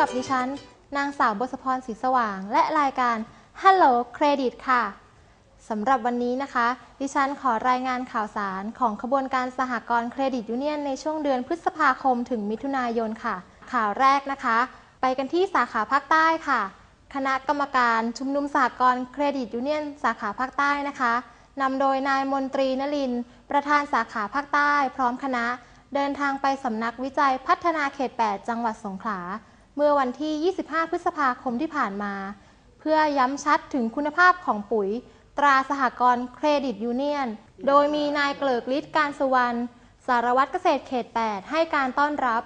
กับดิฉัน นางสาวบศพรศรีสว่าง และรายการ Hello Credit ค่ะสำหรับวันนี้นะคะ ดิฉันขอรายงานข่าวสารของขบวนการสหกรณ์เครดิตยูเนียนในช่วงเดือนพฤษภาคมถึงมิถุนายนค่ะ ข่าวแรกนะคะ ไปกันที่สาขาภาคใต้ค่ะ คณะกรรมการชุมนุมสหกรณ์เครดิตยูเนียนสาขาภาคใต้นะคะนำโดยนายมนตรีนลิน ประธานสาขาภาคใต้ พร้อมคณะ เดินทางไปสำนักวิจัยพัฒนาเขต 8 จังหวัดสงขลา เมื่อวันที่ 25 พฤษภาคมที่ผ่านมา เพื่อย้ำชัดถึงคุณภาพของปุ๋ย ตราสหกรณ์เครดิตยูเนียน โดยมีนายเกลิกฤทธิ์การสุวรรณสารวัตรเกษตรเขต 8 ให้การต้อนรับ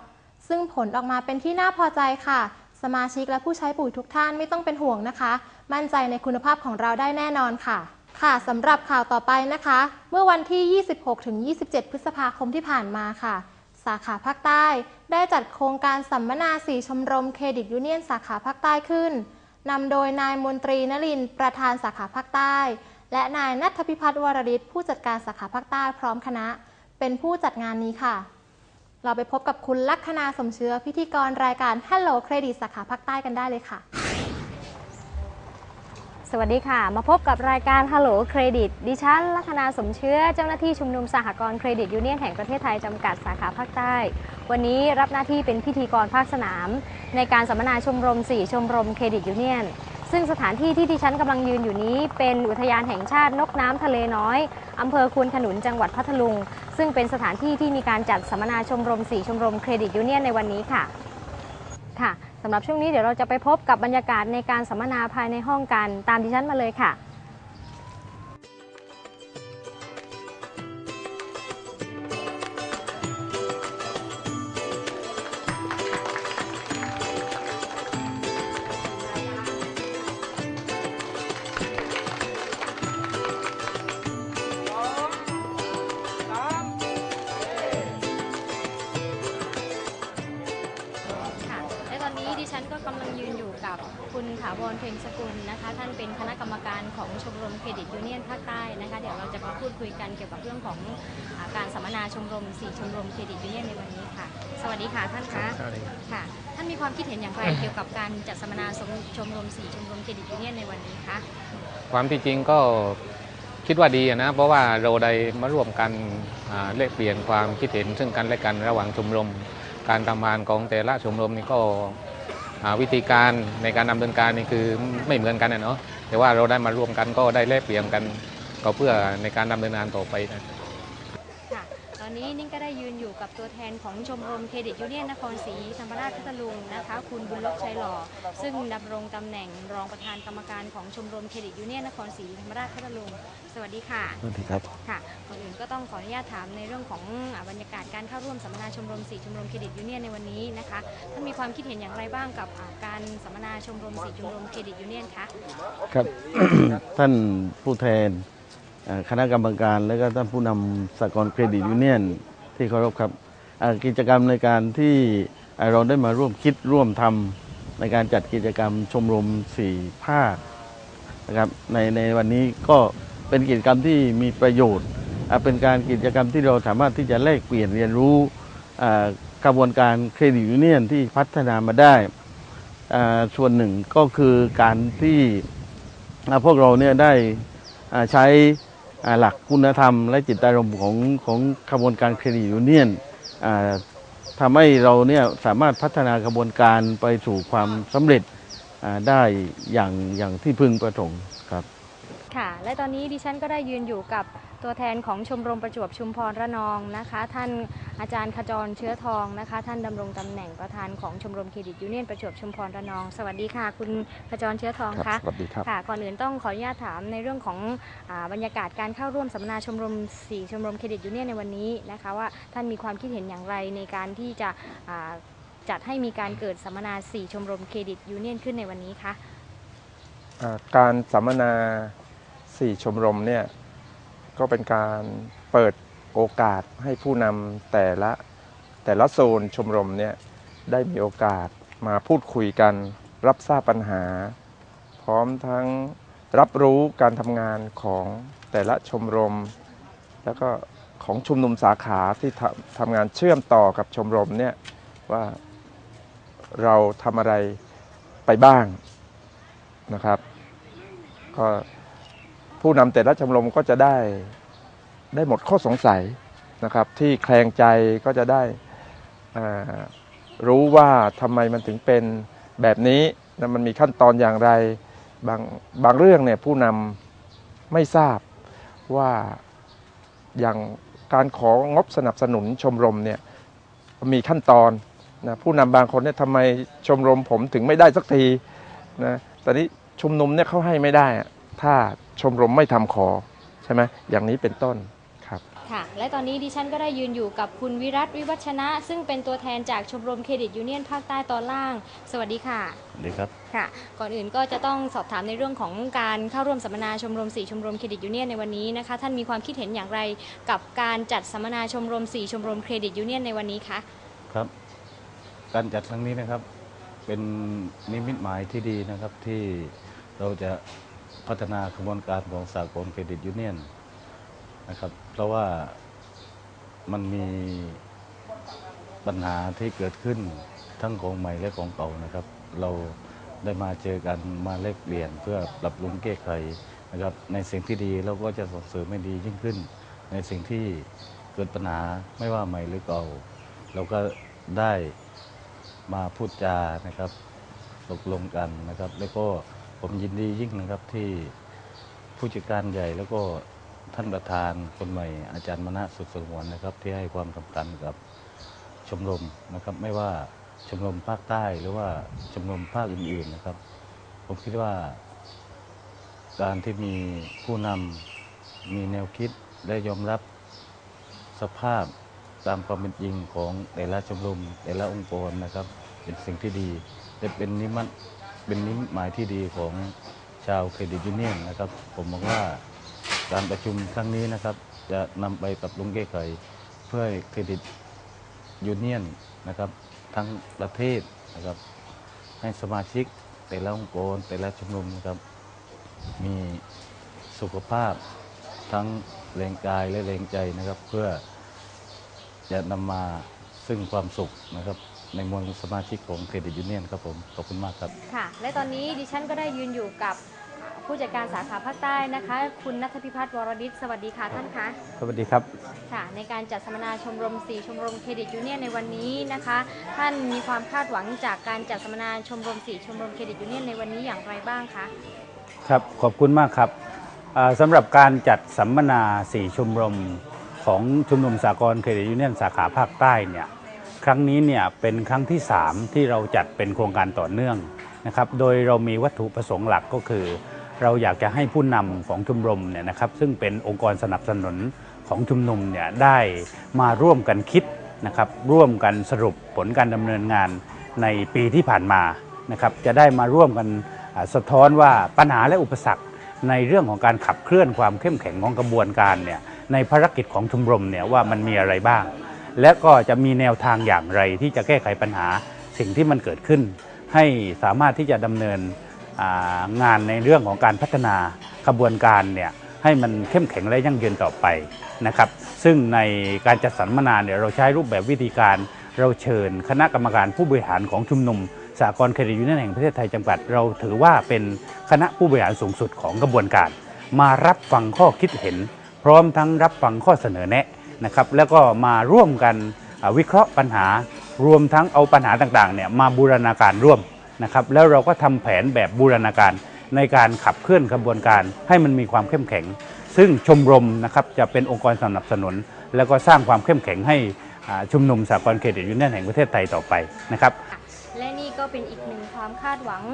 ซึ่งผลออกมาเป็นที่น่าพอใจค่ะ สมาชิกและผู้ใช้ปุ๋ยทุกท่านไม่ต้องเป็นห่วงนะคะ มั่นใจในคุณภาพของเราได้แน่นอนค่ะ ค่ะสำหรับข่าวต่อไปนะคะ เมื่อวันที่ 26-27 พฤษภาคมที่ผ่านมาค่ะาขาภาคใต้ ได้จัดโครงการสัมมนาสีชมรมเครดิตยูเนียนสาขาภาคใต้ขึ้น นำโดยนายมนตรีนลินประธานสาขาภาคใต้ และนายนัทพิพัฒน์วรริศผู้จัดการสาขาภาคใต้พร้อมคณะ เป็นผู้จัดงานนี้ค่ะ เราไปพบกับคุณลัคนาสมเชื้อพิธีกรรายการ Hello Credit สาขาภาคใต้กันได้เลยค่ะ สวัสดีค่ะ มาพบกับรายการ Hello Credit ดิฉันลัคนาสมเชื้อเจ้าหน้าที่ชุมนุมสหกรณ์เครดิตยูเนียนแห่งประเทศไทย จำกัดสาขาภาคใต้ วันนี้รับหน้าที่เป็นพิธีกรภาคสนาม ในการสัมมนาชมรม 4 ชมรมเครดิตยูเนียนซึ่งสถานที่ที่ดิฉันกำลังยืนอยู่นี้ เป็นอุทยานแห่งชาตินกน้ำทะเลน้อยอำเภอควนขนุนจังหวัดพัทลุง ซึ่งเป็นสถานที่ที่มีการจัดสัมมนาชมรม 4 ชมรมเครดิตยูเนียนในวันนี้ค่ะค่ะ สำหรับช่วงนี้เดี๋ยวเราจะไปพบกับบรรยากาศในการสัมมนาภายในห้องกัน ตามดิฉันมาเลยค่ะค่ะ มรมเครดิตยูเนียนภาคใต้นะคะเดี๋ยวเราจะมาพูดคุยกันเกี่ยวกับเรื่องของอาการสัมมนาชมรม4ชมรมเครดิตยูเนียนในวันนี้ค่ะ สวัสดีค่ะท่านคะค่ะ ท่านมีความคิดเห็นอย่างไรเกี่ยวกับการจัดสัมมนาชมชมรม4ชมรมเครดิตยูเนียนในวันนี้คะ ความที่จริงก็คิดว่าดีอะนะ เพราะว่าเราได้มาร่วมกันอ่าแลกเปลี่ยนความคิดเห็นซึ่งกันและกันระหว่างชมรม การทำงานของแต่ละชมรมนี่ก็อ่าวิธีการในการดำเนินการนี่คือไม่เหมือนกันนะเนาะ แต่ว่าเราได้มาร่วมกันก็ได้แลกเปลี่ยนกันก็เพื่อในการดำเนินงานต่อไปนะ อนนี้นิ่งก็ได้ยืนอยู่กับตัวแทนของชมรมเครดิตยูเนียนนครศรีธรรมราชพัทลุงนะคะ คุณบุญลบชัยหล่อ ซึ่งดำรงตำแหน่งรองประธานกรรมการของชมรมเครดิตยูเนียนนครศรีธรรมราชพัทลุง สวัสดีค่ะ สวัสดีครับ ค่ะก่อนอื่นก็ต้องขออนุญาตถามในเรื่องของอ่าบรรยากาศการเข้าร่วมสัมมนาชมรม4ชมรมเครดิตยูเนียนในวันนี้นะคะท่านมีความคิดเห็นอย่างไรบ้างกับอ่าการสัมมนาชมรม4ชมรมเครดิตยูเนียนคะ ครับ ท่านผู้แทนเอ่อ คณะกรรมการและก็ท่านผู้นำสากลเครดิตยูเนียนที่เคารพครับกิจกรรมในการที่เราได้มาร่วมคิดร่วมทำในการจัดกิจกรรมชมรมสี่ภาคนะครับในในวันนี้ก็เป็นกิจกรรมที่มีประโยชน์ เป็นการกิจกรรมที่เราสามารถที่จะแลกเปลี่ยนเรียนรู้กระบวนการเครดิตยูเนียนที่พัฒนามาได้ส่วนหนึ่งก็คือการที่พวกเราเนี่ยได้ใช้ หลักคุณธรรม และจิตอารมณ์ของของขบวนการเครดิตยูเนียนอ่าทำให้เราเนี่ยสามารถพัฒนากระบวนการไปสู่ความสำเร็จได้อย่างอย่างที่พึงประสงค์ครับ ค่ะ และตอนนี้ดิฉันก็ได้ยืนอยู่กับ ตัวแทนของชมรมประจวบชุมพรระนองนะคะ ท่านอาจารย์ขจรเชื้อทองนะคะ ท่านดำรงตำแหน่งประธานของชมรมเครดิตยูเนียนประจวบชุมพรระนอง สวัสดีค่ะ คุณขจรเชื้อทองครัคะบสวัสดีครับค่ะก่อนอื่นต้องขออนุญาตถามในเรื่องของอาบรรยากาศการเข้าร่วมสัมมนาชมรม 4 ชมรมเครดิตยูเนียนในวันนี้นะคะ ว่าท่านมีความคิดเห็นอย่างไรในการที่จะอ่าจัดให้มีการเกิดสัมมนา 4 ชมรมเครดิตยูเนียนขึ้นในวันนี้คะอ่าการสัมมนา 4 ชมรมเนี่ย ก็เป็นการเปิดโอกาสให้ผู้นำแต่ละแต่ละโซนชมรมเนี่ยได้มีโอกาสมาพูดคุยกัน รับทราบปัญหา พร้อมทั้งรับรู้การทำงานของแต่ละชมรม แล้วก็ของชุมนุมสาขาที่ทำทำงานเชื่อมต่อกับชมรมเนี่ยว่าเราทำอะไรไปบ้างนะครับ ก็ ผู้นำแต่ละชมรมก็จะได้ได้หมดข้อสงสัยนะครับ ที่แคลงใจก็จะได้รู้ว่าทำไมมันถึงเป็นแบบนี้นะมันมีขั้นตอนอย่างไรบางบางเรื่องเนี่ยผู้นำไม่ทราบว่าอย่างการของงบสนับสนุนชมรมเนี่ยมีขั้นตอนนะผู้นำบางคนเนี่ยทำไมชมรมผมถึงไม่ได้สักทีนะแต่นี้ชุมนุมเนี่ยเขาให้ไม่ได้อะ ถ้าชมรมไม่ทำขอใช่ไหมอย่างนี้เป็นต้นครับค่ะและตอนนี้ดิฉันก็ได้ยืนอยู่กับคุณวิรัตวิวัชนะ ซึ่งเป็นตัวแทนจากชมรมเครดิตยูเนียนภาคใต้ตอนล่าง สวัสดีค่ะสวัสดีครับค่ะ ก่อนอื่นก็จะต้องสอบถามในเรื่องของการเข้าร่วมสัมมนาชมรม 4 ชมรมเครดิตยูเนียนในวันนี้นะคะ ท่านมีความคิดเห็นอย่างไรกับการจัดสัมมนาชมรม 4 ชมรมเครดิตยูเนียนในวันนี้คะครับ การจัดครั้งนี้นะครับเป็นนิมิตหมายที่ดีนะครับที่เราจะ พัฒนาขบวนการของสากลเครดิตยูเนียนนะครับ เพราะว่ามันมีปัญหาที่เกิดขึ้นทั้งของใหม่และของเก่านะครับ เราได้มาเจอกันมาแลกเปลี่ยนเพื่อปรับปรุงแก้ไขนะครับ ในสิ่งที่ดีเราก็จะส่งเสริมให้ดียิ่งขึ้น ในสิ่งที่เกิดปัญหาไม่ว่าใหม่หรือเก่า เราก็ได้มาพูดจานะครับตกลงกันนะครับ แล้วก็ ผมยินดียิ่งนะครับที่ผู้จัดการใหญ่แล้วก็ท่านประธานคนใหม่อาจารย์มณะสุดสงวนนะครับ ที่ให้ความสำคัญกับชมรมนะครับ ไม่ว่าชมรมภาคใต้หรือว่าชมรมภาคอื่นๆนะครับ ผมคิดว่า การที่มีผู้นำมีแนวคิดและยอมรับสภาพตามความเป็นจริงของแต่ละชมรมแต่ละองค์กรนะครับ เป็นสิ่งที่ดีและเป็นนิมิต เป็นนิมิตหมายที่ดีของชาวเครดิตยูเนียนนะครับ ผมมองว่าการประชุมครั้งนี้นะครับ จะนำไปปรับปรุงแก้ไขเพื่อเครดิตยูเนียนนะครับ ทั้งประเทศนะครับ ให้สมาชิกแต่ละองค์กรแต่ละชมรมนะครับ มีสุขภาพทั้งแรงกายและแรงใจนะครับ เพื่อจะนำมาซึ่งความสุขนะครับ ในมวลสมาชิกของเครดิตยูเนียนครับผม ขอบคุณมากครับ ค่ะ และตอนนี้ดิฉันก็ได้ยืนอยู่กับผู้จัดการสาขาภาคใต้นะคะ คุณนัทพิพัฒน์วรดิษฐ์สวัสดีค่ะท่านคะ สวัสดีครับ ค่ะ ในการจัดสัมมนาชมรม 4 ชมรมเครดิตยูเนียนในวันนี้นะคะ ท่านมีความคาดหวังจากการจัดสัมมนาชมรม 4 ชมรมเครดิตยูเนียนในวันนี้อย่างไรบ้างคะ ครับ ขอบคุณมากครับอ่าสำหรับการจัดสัมมนา 4 ชมรมของชุมนุมสากลเครดิตยูเนียนสาขาภาคใต้เนี่ย ครั้งนี้เนี่ยเป็นครั้งที่ 3 ที่เราจัดเป็นโครงการต่อเนื่องนะครับ โดยเรามีวัตถุประสงค์หลักก็คือ เราอยากจะให้ผู้นำของชมรมเนี่ยนะครับ ซึ่งเป็นองค์กรสนับสนุนของชุมนุมเนี่ยได้มาร่วมกันคิดนะครับร่วมกันสรุปผลการดำเนินงานในปีที่ผ่านมานะครับจะได้มาร่วมกันสะท้อนว่าปัญหาและอุปสรรคในเรื่องของการขับเคลื่อนความเข้มแข็งของกระบวนการเนี่ยในภารกิจของชมรมเนี่ยว่ามันมีอะไรบ้าง และก็จะมีแนวทางอย่างไรที่จะแก้ไขปัญหาสิ่งที่มันเกิดขึ้น ให้สามารถที่จะดำเนินงานในเรื่องของการพัฒนาขบวนการเนี่ยให้มันเข้มแข็งและยั่งยืนต่อไปนะครับซึ่งในการจัดสัมมนาเนี่ยเราใช้รูปแบบวิธีการ เราเชิญคณะกรรมการผู้บริหารของชุมนุมสากลเครดิตยูเนียนแห่งประเทศไทยจำกัด เราถือว่าเป็นคณะผู้บริหารสูงสุดของกระบวนการ มารับฟังข้อคิดเห็น พร้อมทั้งรับฟังข้อเสนอแนะ นะครับแล้วก็มาร่วมกันวิเคราะห์ปัญหารวมทั้งเอาปัญหาต่างๆเนี่ยมาบูรณาการร่วมนะครับแล้วเราก็ทำแผนแบบบูรณาการในการขับเคลื่อนกระบวนการให้มันมีความเข้มแข็ง ซึ่งชมรมนะครับจะเป็นองค์กรสนับสนุน แล้วก็สร้างความเข้มแข็งให้ชุมนุมสากลเครดิตยูเนียนแห่งประเทศไทยต่อไปนะครับ และนี่ก็เป็นอีกหนึ่งความคาดหวัง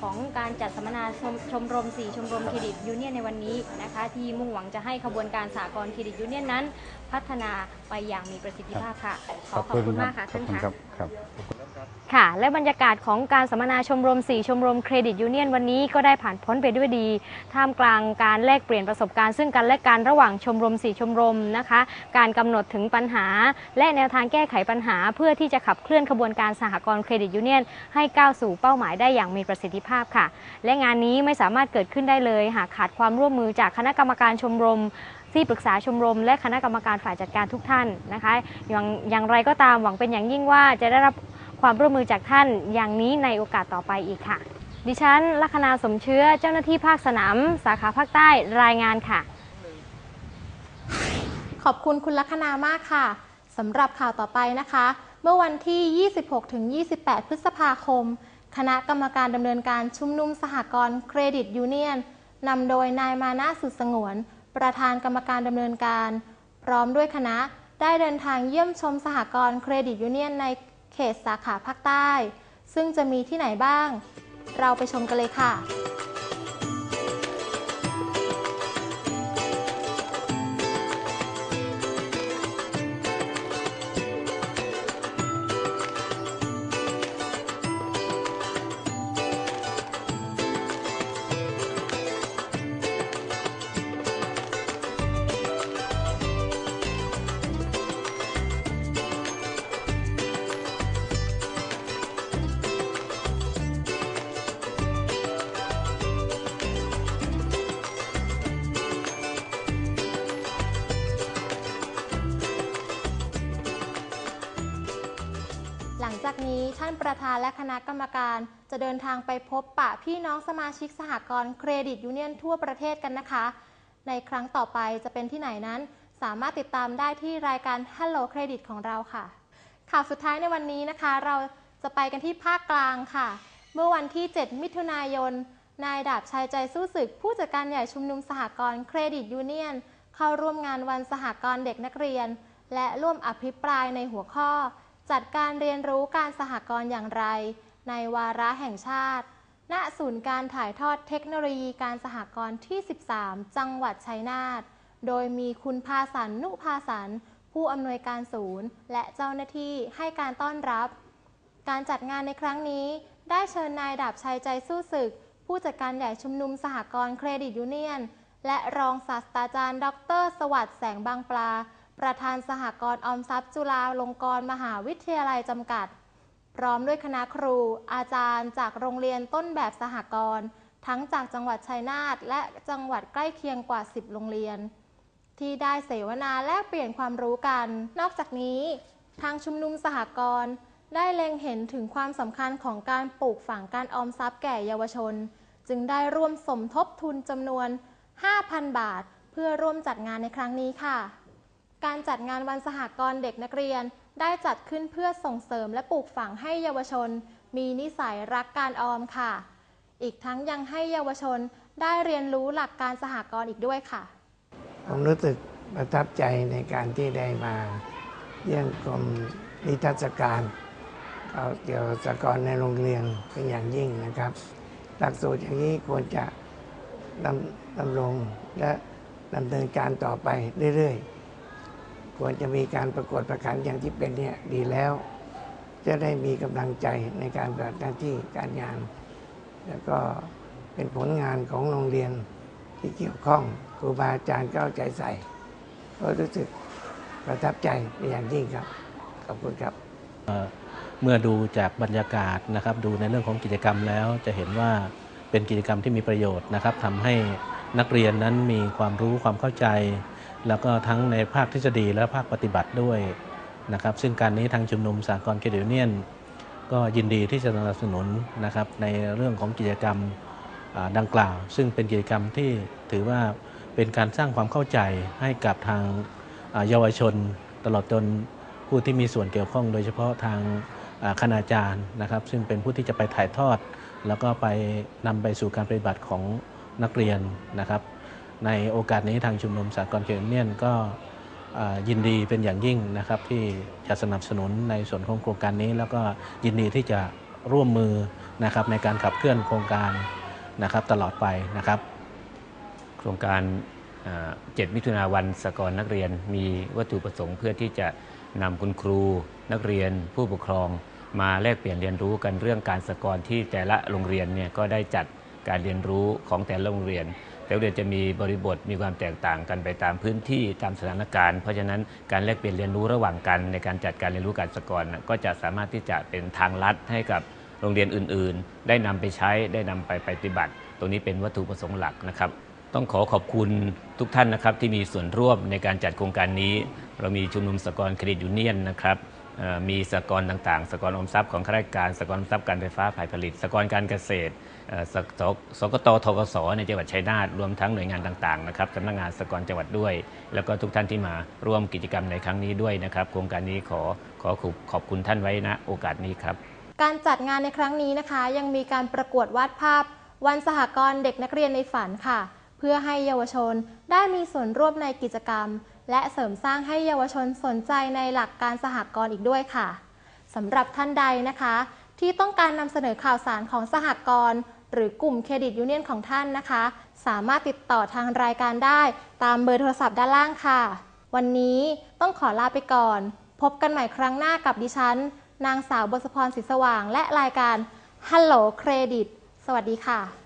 ของการจัดสัมมนาชมชมรม 4 ชมรมเครดิตยูเนียนในวันนี้นะคะที่มุ่งหวังจะให้ขบวนการสากลเครดิตยูเนียนนั้น พัฒนาไปอย่างมีประสิทธิภาพค่ะ ขอขอบคุณมากค่ะท่านค่ะ ครับ ค่ะ และบรรยากาศของการสัมมนาชมรม 4 ชมรมเครดิตยูเนียนวันนี้ก็ได้ผ่านพ้นไปด้วยดี ท่ามกลางการแลกเปลี่ยนประสบการณ์ซึ่งกันและกันระหว่างชมรม 4 ชมรมนะคะ การกำหนดถึงปัญหา และแนวทางแก้ไขปัญหา เพื่อที่จะขับเคลื่อนขบวนการสหกรณ์เครดิตยูเนียนให้ก้าวสู่เป้าหมายได้อย่างมีประสิทธิภาพค่ะ และงานนี้ไม่สามารถเกิดขึ้นได้เลยหากขาดความร่วมมือจากคณะกรรมการชมรมที่ปรึกษาชมรม และคณะกรรมการฝ่ายจัดการทุกท่านนะคะอย่างอย่างไรก็ตามหวังเป็นอย่างยิ่งว่าจะได้รับ ความร่วมมือจากท่านอย่างนี้ในโอกาสต่อไปอีกค่ะ ดิฉันลัคนาสมเชื้อเจ้าหน้าที่ภาคสนามสาขาภาคใต้รายงานค่ะ ขอบคุณคุณลัคนามากค่ะสำหรับข่าวต่อไปนะคะ เมื่อวันที่ 26-28 พฤษภาคม คณะกรรมการดำเนินการชุมนุมสหกรณ์เครดิตยูเนียนนำโดยนายมานะสุดสงวน ประธานกรรมการดำเนินการ พร้อมด้วยคณะได้เดินทางเยี่ยมชมสหกรณ์เครดิตยูเนียนใน เขตสาขาภาคใต้ ซึ่งจะมีที่ไหนบ้าง เราไปชมกันเลยค่ะ ประธานและคณะกรรมการ จะเดินทางไปพบปะพี่น้องสมาชิกสหกรณ์เครดิตยูเนียนทั่วประเทศกันนะคะ ในครั้งต่อไปจะเป็นที่ไหนนั้น สามารถติดตามได้ที่รายการ Hello Credit ของเราค่ะ ข่าวสุดท้ายในวันนี้นะคะ เราจะไปกันที่ภาคกลางค่ะ เมื่อวันที่ 7 มิถุนายน นายดาบชัยใจสู้ศึก ผู้จัดการใหญ่ชุมนุมสหกรณ์เครดิตยูเนียนเข้าร่วมงานวันสหกรณ์เด็กนักเรียน และร่วมอภิปรายในหัวข้อ จัดการเรียนรู้การสหกรณ์อย่างไร ในวาระแห่งชาติ ณ ศูนย์การถ่ายทอดเทคโนโลยีการสหกรณ์ที่ 13 จังหวัดชัยนาท โดยมีคุณพาสันนุพาสันผู้อำนวยการศูนย์ และเจ้าหน้าที่ให้การต้อนรับ การจัดงานในครั้งนี้ ได้เชิญนายดาบชัยใจสู้ศึก ผู้จัดการใหญ่ชุมนุมสหกรณ์เครดิตยูเนียน และรองศาสตราจารย์ ดร สวัสดิ์แสงบางปลา ประธานสหกรณ์ออมทรัพย์จุฬาลงกรณ์มหาวิทยาลัยจำกัด พร้อมด้วยคณะครู อาจารย์ จากโรงเรียนต้นแบบสหกรณ์ทั้งจากจังหวัดชัยนาทและจังหวัดใกล้เคียงกว่า 10 โรงเรียน ที่ได้เสวนาแลกเปลี่ยนความรู้กัน นอกจากนี้ ทางชุมนุมสหกรณ์ได้เล็งเห็นถึงความสำคัญของการปลูกฝังการออมทรัพย์แก่เยาวชน จึงได้ร่วมสมทบทุนจำนวน 5,000 บาท เพื่อร่วมจัดงานในครั้งนี้ค่ะ การจัดงานวันสหกรณ์เด็กนักเรียน ได้จัดขึ้นเพื่อส่งเสริมและปลูกฝังให้เยาวชน มีนิสัยรักการออมค่ะ อีกทั้งยังให้เยาวชนได้เรียนรู้หลักการสหกรณ์อีกด้วยค่ะ ผมรู้สึกประทับใจในการที่ได้มาเยี่ยมชมนิทรรศการเาเกี่ยวกับสหกรณ์ในโรงเรียนเป็นอย่างยิ่งนะครับ หลักสูตรอย่างนี้ควรจะดำดำรงและดำเนินการต่อไปเรื่อย ๆ ควรจะมีการประกวดประขันอย่างที่เป็นเนี่ยดีแล้ว จะได้มีกำลังใจในการปฏิบัติหน้าที่การงาน แล้วก็เป็นผลงานของโรงเรียนที่เกี่ยวข้องครูบาอาจารย์ก็เอาใจใส่ก็รู้สึกประทับใจเป็นอย่างยิ่งครับ ขอบคุณครับเมื่อดูจากบรรยากาศนะครับ ดูในเรื่องของกิจกรรมแล้วจะเห็นว่าเป็นกิจกรรมที่มีประโยชน์นะครับทำให้นักเรียนนั้นมีความรู้ความเข้าใจ แล้วก็ทั้งในภาคทฤษฎีและภาคปฏิบัติด้วยนะครับซึ่งการนี้ทางชุมนุมสากลเครดิตยูเนียนก็ยินดีที่จะสนับสนุนนะครับในเรื่องของกิจกรรมดังกล่าว ซึ่งเป็นกิจกรรมที่ถือว่าเป็นการสร้างความเข้าใจให้กับทางเยาวชน ตลอดจนผู้ที่มีส่วนเกี่ยวข้อง โดยเฉพาะทางคณาจารย์นะครับ ซึ่งเป็นผู้ที่จะไปถ่ายทอด แล้วก็ไปนำไปสู่การปฏิบัติของนักเรียนนะครับ ในโอกาสนี้ทางชุมนุมสากลเครดิตยูเนียนก็ยินดีเป็นอย่างยิ่งนะครับที่จะสนับสนุนในส่วนของโครงการนี้ แล้วก็ยินดีที่จะร่วมมือนะครับในการขับเคลื่อนโครงการนะครับตลอดไปนะครับ โครงการเอ่อ7มิถุนาวันสกรนักเรียนมีวัตถุประสงค์เพื่อที่จะนำคุณครู นักเรียน ผู้ปกครอง มาแลกเปลี่ยนเรียนรู้กันเรื่องการสกรที่แต่ละโรงเรียนเนี่ยก็ได้จัดการเรียนรู้ของแต่ละโรงเรียน แต่เรียนจะมีบริบทมีความแตกต่างกันไปตามพื้นที่ตามสถานการณ์ เพราะฉะนั้นการแลกเปลี่ยนเรียนรู้ระหว่างกันในการจัดการเรียนรู้การสกรน่ะก็จะสามารถที่จะเป็นทางลัดให้กับโรงเรียนอื่น ๆ ได้นำไปใช้ได้นำไปปฏิบัติ ตรงนี้เป็นวัตถุประสงค์หลักนะครับ ต้องขอขอบคุณทุกท่านนะครับที่มีส่วนร่วมในการจัดโครงการนี้ เรามีชุมนุมสกอรเครดิตยูเนียนนะครับ มีสหกรณ์ต่างๆสหกรณ์อมทรัพย์ของข้าราชการสหกรณ์อมทรัพย์การไฟฟ้าฝ่ายผลิตสหกรณ์การเกษตรสสกตทกสในจังหวัดชัยนาทรวมทั้งหน่วยงานต่างๆนะครับสำนักงานสหกรณ์จังหวัดด้วย แล้วก็ทุกท่านที่มาร่วมกิจกรรมในครั้งนี้ด้วยนะครับ โครงการนี้ขอขอขอบขอบคุณท่านไว้ณโอกาสนี้ครับ การจัดงานในครั้งนี้นะคะ ยังมีการประกวดวาดภาพ วันสหกรณ์เด็กนักเรียนในฝันค่ะ เพื่อให้เยาวชนได้มีส่วนร่วมในกิจกรรม และเสริมสร้างให้เยาวชนสนใจในหลักการสหกรณ์อีกด้วยค่ะสำหรับท่านใดนะคะ ที่ต้องการนำเสนอข่าวสารของสหกรณ์หรือกลุ่มเครดิตยูเนียนของท่านนะคะ สามารถติดต่อทางรายการได้ตามเบอร์โทรศัพท์ด้านล่างค่ะ วันนี้ต้องขอลาไปก่อน พบกันใหม่ครั้งหน้ากับดิฉัน นางสาวบศพรศรีสว่าง และรายการ Hello Credit สวัสดีค่ะ